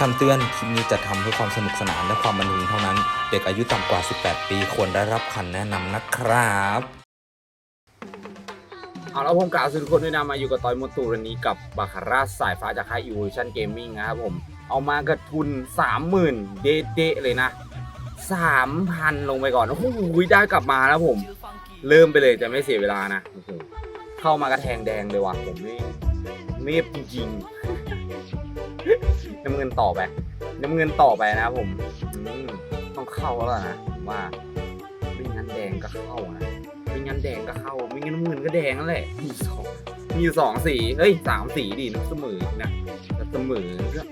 คำเตือน คลิปนี้จะทำเพื่อความสนุกสนานและความบันเทิงเท่านั้น เด็กอายุต่ำกว่า 18 ปีควรได้รับคำแนะนำนะครับ เอาแล้วผมกล่าวสุดทุกคนด้วยนะมาอยู่กับตอยมตูรันนี้กับบาคาร่าสายฟ้าจากค่าย Evolution Gaming นะครับผม เอามากระทุน 30,000 เดะๆเลยนะ 3,000 ลงไปก่อน โอ้โหได้กลับมาแล้วผม เริ่มไปเลยจะไม่เสียเวลานะ เข้ามากระแทงแดงเลยว่ะผมนี่เมฟจริงๆ น้ำเงินต่อไป น้ำเงินต่อไปนะครับผมต้องเข้าแล้วนะผมว่าไม่งั้นแดงก็เข้านะไม่งั้นแดงก็เข้า ไม่งั้นน้ำเงินก็แดงนั่นแหละมีสองมีสองสีเฮ้ยสามสีดิน้ำเสมอนะแต่เสมอก็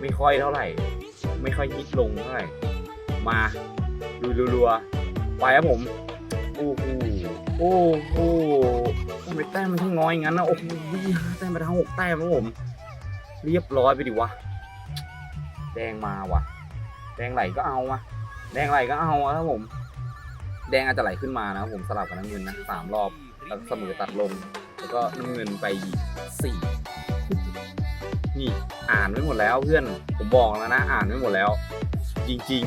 ไม่ค่อยเท่าไหร่ ไม่ค่อยฮิตลงเท่าไหร่มาดูรัวๆไปครับผมโอ้โหโอ้โหทำไมแต้มมันทั้งน้อยงั้นนะโอ้โหห้แต้มไปทั้งหกแต้มครับผม เรียบร้อยไปดิวะ แดงมาว่ะแดงไหลก็เอามาแดงไหลก็เอาอะครับผม แดงอาจจะไหลขึ้นมานะครับผมสลับกับน้ำเงินนะสามรอบแล้วเสมอตัดลง แล้วก็น้ำเงินไปอีกสี่นี่อ่านไม่หมดแล้วเพื่อนผมบอกแล้วนะ อ่านไม่หมดแล้ว จริง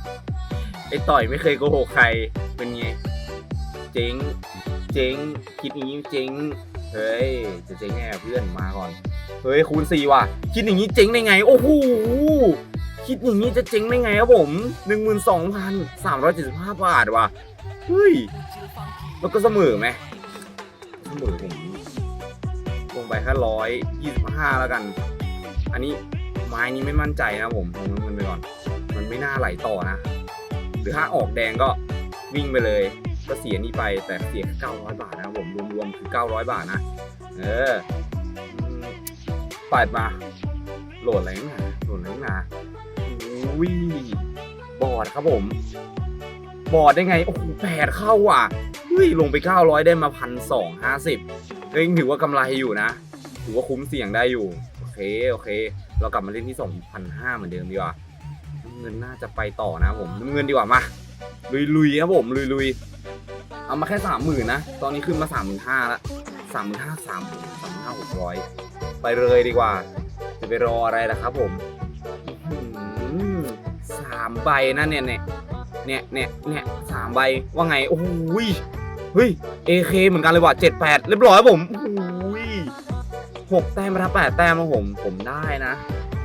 ๆไอ้ต่อยไม่เคยโกหกใครเป็นไง เจ๊ง เจ๊งคิดอย่างนี้เจ๊ง เฮ้ยจะเจ๊งไงอะเพื่อนมาก่อน เฮ้ยคูณสี่ว่ะ คิดอย่างนี้เจ๊งได้ไง โอ้โหคิดอย่างนี้จะเจ๊งได้ไงครับผมหนึ่งหมื่นสองพันสามร้อยเจ็ดสิบห้าบาทว่ะเฮ้ยแล้วก็เสมอไหมเสมอผมลงไปแค่ร้อยยี่สิบห้าแล้วกัน อันนี้ไม้นี้ไม่มั่นใจนะผมลงน้ำเงินไปก่อน มันไม่น่าไหลต่อนะ หรือถ้าออกแดงก็วิ่งไปเลย ก็เสียนี่ไปแต่เสียแค่เก้าร้อยบาทนะครับผมรวมๆคือเก้าร้อยบาทนะเออปาดมาโหลดอะไรนักหนาโหลดอะไรนักหนาอุ้ยบอดครับผม บอดได้ไง โอ้โหแปดเข้าอะเฮ้ยลงไป 900 ได้มาพันสองห้าสิบยังถือว่ากำไรอยู่นะ ถือว่าคุ้มเสี่ยงได้อยู่ โอเค โอเค เรากลับมาเล่นที่2,500เหมือนเดิมดีกว่า เงินน่าจะไปต่อนะผม เงินดีกว่ามา ลุยๆครับผม ลุยๆ เอามาแค่สามหมื่นนะ ตอนนี้ขึ้นมาสามหมื่นห้าละสามหมื่นห้าสามสามห้าหกร้อยไปเลยดีกว่า จะไปรออะไรล่ะครับผมสามใบนะเนี่ยเนี่ยเนี่ยเนี่ยเนี่ยสามใบว่าไง โอ้โหยเฮ้ยเอเคเหมือนกันเลยว่ะเจ็ดแปดเรียบร้อยครับผมโอ้โหยหกแต้มมาทับแปดแต้มครับผมผมได้นะ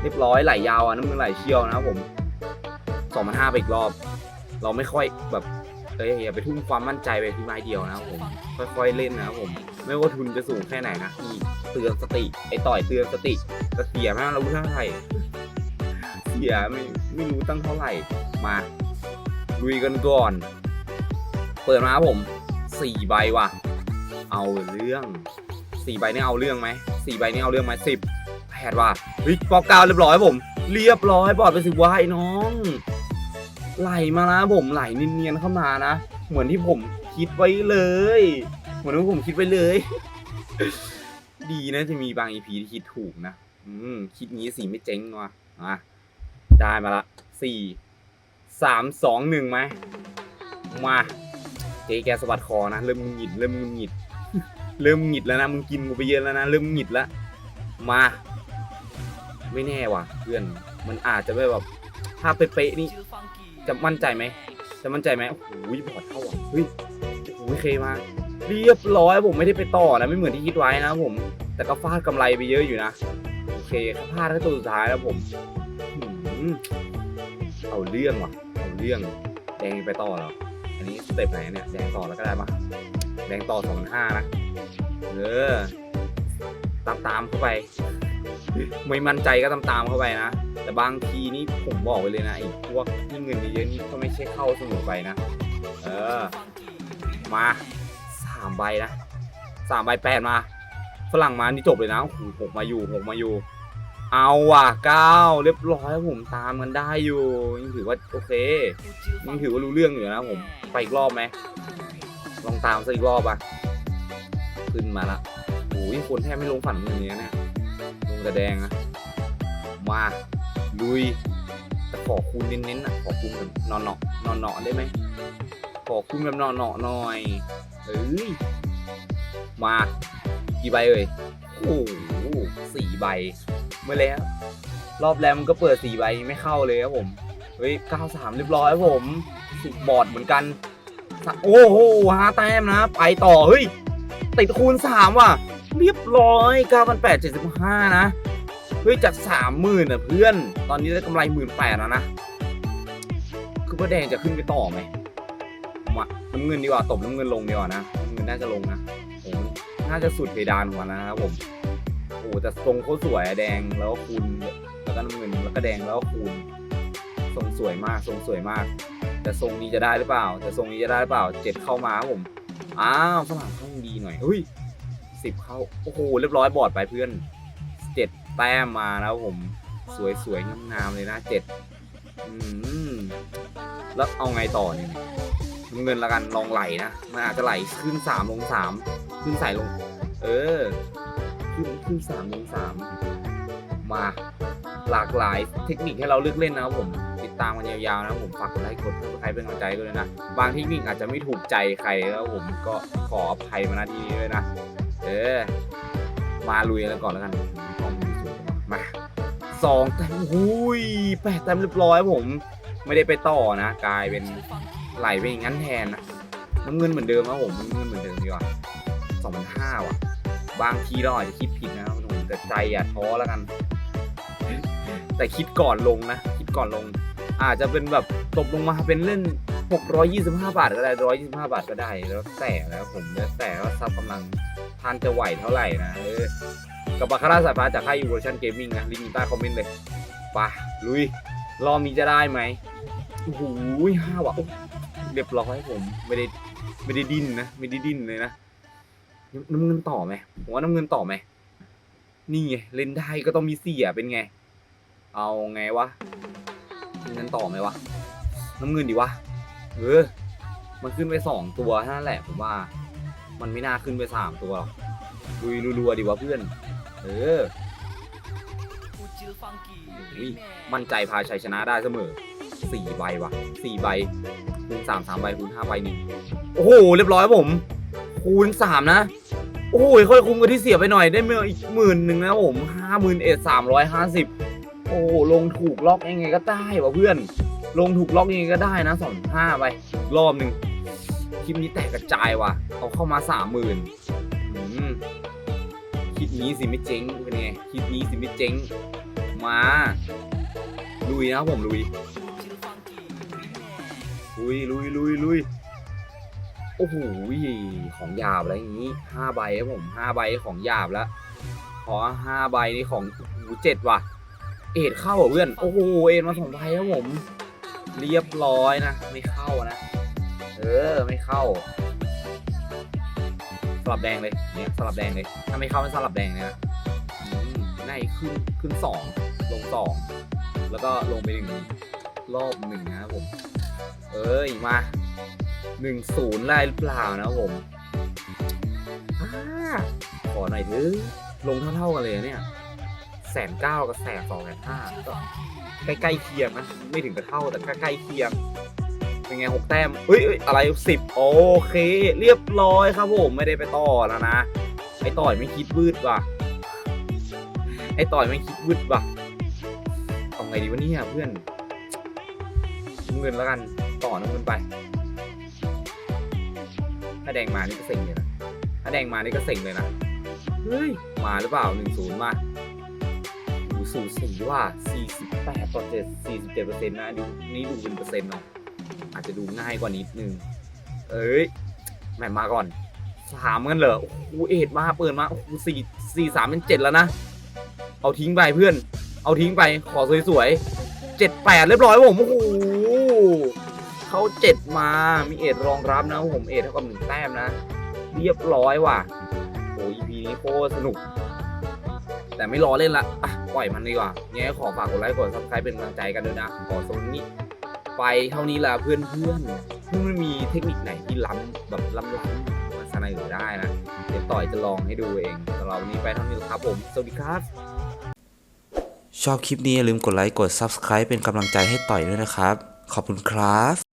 เรียบร้อยไหลยาวอะน้ำมือไหลเชี่ยวนะครับผมสองพันห้าไปอีกรอบ เราไม่ค่อยแบบ เอ้ยอย่าไปทุ่มความมั่นใจไปที่ไม้เดียวนะครับผมค่อยๆเล่นนะครับผมไม่ว่าทุนจะสูงแค่ไหนนะนี่เตือนสติไอ้ต่อยเตือนสติจะเสียไหมเรารู้เท่าไหร่เสียไม่ไม่รู้ตั้งเท่าไหร่มาลุยกันก่อน เปิดมาครับผมสี่ใบว่ะ เอาเรื่องสี่ใบนี่เอาเรื่องไหมสี่ใบนี่เอาเรื่องไหมสิบแปดว่ะเฮ้ยปอกเก้าเรียบร้อยผม เรียบร้อยบอดไปสิวายน้อง ไหลมานะผมไหลเนียนๆเข้ามานะ เหมือนที่ผมคิดไว้เลย เหมือนที่ผมคิดไว้เลย ดีนะจะมีบางอีพีที่คิดถูกนะ อืม คิดงี้สีไม่เจ๊งว่ะอะได้มาละสี่สามสองหนึ่งไหมมาเจ๊แกสะบัดคอนะ เริ่มหงุดหงิด เริ่มหงุดหงิดเริ่มหงุดหงิดแล้วนะ มึงกินกูไปเยอะแล้วนะ เริ่มหงุดหงิดแล้ว มา ไม่แน่ว่ะ เพื่อน มันอาจจะไม่แบบ ถ้าเป๊ะๆนี่ จะมั่นใจไหมจะมั่นใจไหมโอ้โหบอดเข้าอะเฮ้ยโอ้โหเคมาเรียบร้อยผมไม่ได้ไปต่อนะไม่เหมือนที่คิดไว้นะผม แต่ก็ฟาดกำไรไปเยอะอยู่นะโอเคพลาดแค่ตัวสุดท้ายแล้วผมเอาเรื่องว่ะเอาเรื่องแดงไปต่อแล้วอันนี้สเต็ปไหนเนี่ยแดงต่อแล้วก็ได้ปะแดงต่อสองห้านะเออตามตามเข้าไป ไม่มั่นใจก็ตามตามเข้าไปนะ แต่บางทีนี่ผมบอกไปเลยนะไอ้พวกที่เงินเยอะๆนี่ก็ไม่ใช่เข้าเสมอไปนะ เออ มาสามใบนะสามใบแปดมาฝรั่งมานี่จบเลยนะโอ้โหหกมาอยู่หกมาอยู่ เอาว่ะเก้าเรียบร้อยผมตามกันได้อยู่ยังถือว่าโอเคยังถือว่ารู้เรื่องอยู่นะผมไปอีกรอบไหมลองตามสักอีกรอบอะขึ้นมาละโอ้ยคนแทบไม่ลงฝันอย่างเงี้ยเนี่ยลงแต่แดงอะมา ลุยแต่ขอคูณเน้นๆอะขอคูณแบบนอนเนาะนอนเนาะได้ไหมขอคูณแบบนอนเนาะหน่อยเอ้ยมากี่ใบเอ่ยโอ้โหสี่ใบเมื่อแล้ว รอบแรกมันก็เปิดสี่ใบไม่เข้าเลยครับผมเฮ้ยเก้าสามเรียบร้อยครับผมสิบบอดเหมือนกัน โอ้โหห้าแต้มนะ ไปต่อเฮ้ยติดคูณสามว่ะ เรียบร้อยเก้าพันแปดเจ็ดสิบห้านะ เฮ้ยจากสามหมื่นอะเพื่อน ตอนนี้ได้กำไรหมื่นแปดแล้วนะ คือป้าแดงจะขึ้นไปต่อไหมมาน้ำเงินดีกว่าตบน้ำเงินลงดีกว่านะน้ำเงินน่าจะลงนะผมน่าจะสุดเพดานของมันนะครับผมโอ้แต่ทรงโคตรสวยอะแดงแล้วก็คูณแล้วก็น้ำเงินแล้วก็แดงแล้วก็คูณทรงสวยมากทรงสวยมาก แต่ทรงนี้จะได้หรือเปล่า แต่ทรงนี้จะได้หรือเปล่าเจ็ดเข้ามาครับผมอ้าวฝรั่งเข้าดีหน่อยเฮ้ยสิบเข้าโอ้โหเรียบร้อยบอดไปเพื่อน แต้มมาแล้วผมสวยสวยๆงามๆเลยนะเจ็ดแล้วเอาไงต่อเนี่ยน้ำเงินละกันลองไหลนะมันอาจจะไหลขึ้นสามลงสามขึ้นใส่ลง เออ ขึ้นขึ้นสามลงสามมาหลากหลายเทคนิคให้เราเลือกเล่นนะครับผมติดตามกันยาวๆนะผมฝากกดไลค์กดซับสไครป์เป็นกำลังใจด้วยนะ บางเทคนิคอาจจะไม่ถูกใจใครแล้วผมก็ขออภัยมาณที่นี้ด้วยนะ เออ มาลุยกันก่อนแล้วกัน มาสองแต้มหุยแปดแต้มเรียบร้อยผม ไม่ได้ไปต่อนะ กลายเป็นไหลไปอย่างนั้นแทนนะน้ำเงินเหมือนเดิมครับผมน้ำเงินเหมือนเดิมดีกว่าสองพันห้าว่ะ บางทีเราอาจจะคิดผิดนะครับผมแต่ใจอย่าท้อแล้วกัน แต่คิดก่อนลงนะ คิดก่อนลง อาจจะเป็นแบบตกลงมาเป็นเล่น625 บาทก็ได้ 125 บาทก็ได้ แล้วแต่แล้วผมแล้วแต่ว่าซับกำลังทานจะไหวเท่าไหร่นะเออ กับบาคาร่าสายฟ้าจากค่าย Evolution Gaming นะลิงก์ใต้คอมเมนต์เลยปะลุย รอบนี้จะได้ไหมโอ้โหห้าว่ะเรียบร้อยผมไม่ได้ไม่ได้ดิ้นนะ ไม่ได้ดิ้นเลยนะน้ำเงินต่อไหมผมว่าน้ำเงินต่อไหมนี่ไงเล่นได้ก็ต้องมีเสียเป็นไง เอาไงวะน้ำเงินต่อไหมวะน้ำเงินดีวะเออมันขึ้นไปสองตัวเท่านั้นแหละผมว่า มันไม่น่าขึ้นไปสามตัวหรอกลุยรัวๆดีวะเพื่อน เออมั่นใจพาชัยชนะได้เสมอสี่ใบว่ะสี่ใบคูณสามสามใบคูณห้าใบหนึ่งโอ้โหเรียบร้อยผม คูณสามนะ โอ้โหค่อยคุ้มกับที่เสียไปหน่อยได้เมื่ออีกหมื่นหนึ่งนะผมห้าหมื่นเอ็ดสามร้อยห้าสิบโอ้โหลงถูกล็อกยังไงก็ได้วะเพื่อน ลงถูกล็อกยังไงก็ได้นะสองห้าไปรอบหนึ่งคลิปนี้แตกกระจายว่ะเอาเข้ามาสามหมื่น คลิปนี้สิไม่เจ๊งเป็นไงคลิปนี้สิไม่เจ๊งมาลุยนะผมลุยลุยลุยลุยลุยโอ้โหของหยาบอะไรอย่างนี้ห้าใบครับผมห้าใบของหยาบแล้วขอห้าใบนี่ของโอ้โหเจ็ดว่ะ เอ็ดเข้าเหรอเพื่อน โอ้โหเอ็ดมาสองใบครับผม เรียบร้อยนะ ไม่เข้านะ เออ ไม่เข้า สลับแดงเลยเนี่ยสลับแดงเลยถ้าไม่เข้าไม่สลับแดงเลยนะอืมในขึ้นขึ้นสองลงสองแล้วก็ลงไปหนึ่งรอบหนึ่งนะครับผม เอ้ยมาหนึ่งศูนย์ได้หรือเปล่านะผมอขอหน่อยเถอะลงเท่าๆกันเลยเนี่ยแสนเก้ากับแสนสองแสนห้าก็ใกล้ๆเคียงนะไม่ถึงกับเท่าแต่ใกล้ๆเคียง เป็นไงหกแต้มเฮ้ยอะไรสิบโอเค เรียบร้อยครับผมไม่ได้ไปต่อแล้วนะไอต่อยไม่คิดวืดว่ะไอต่อยไม่คิดวืดว่ะเอาไงดีวะเนี่ยเพื่อนเงินแล้วกันต่อน้ำเงินไป ถ้าแดงมานี่ก็เซ็งเลยนะถ้าแดงมานี่ก็เซ็งเลยนะเฮ้ยมาหรือเปล่าหนึ่งศูนย์มาดูสูสีว่าสี่สิบแปดต่อเจ็ดสี่สิบเจ็ดเปอร์เซ็นต์นะดูนี่ดูเป็นเปอร์เซ็นต์เนาะ อาจจะดูง่ายกว่านิดนึง เอ้ยแหม่มาก่อนสามกันเหรอโอ้โหเอ็ดมาเปิดมาโอ้โหสี่สี่สามเป็นเจ็ดแล้วนะ เอาทิ้งไปเพื่อน เอาทิ้งไปขอสวยๆเจ็ดแปดเรียบร้อยผมโอ้โหเขาเจ็ดมามีเอ็ดรองรับนะผมเอ็ดเท่ากับหนึ่งแต้มนะ เรียบร้อยว่ะโอ้ย EP นี้โคตรสนุก แต่ไม่รอเล่นละอะปล่อยมันดีกว่าไงก็ขอฝากกดไลค์กดซับสไครป์เป็นกำลังใจกันด้วยนะขอโซนนี้ ไปเท่านี้ละเพื่อนเพื่อนๆเพื่อนไม่มีเทคนิคไหนที่ล้ำแบบล้ำๆมาเสนอได้นะเดี๋ยวต่อยจะลองให้ดูเองสำหรับวันนี้ไปเท่านี้ครับผมสวัสดีครับ ชอบคลิปนี้อย่าลืมกดไลค์กด Subscribe เป็นกำลังใจให้ต่อยด้วยนะครับ ขอบคุณครับ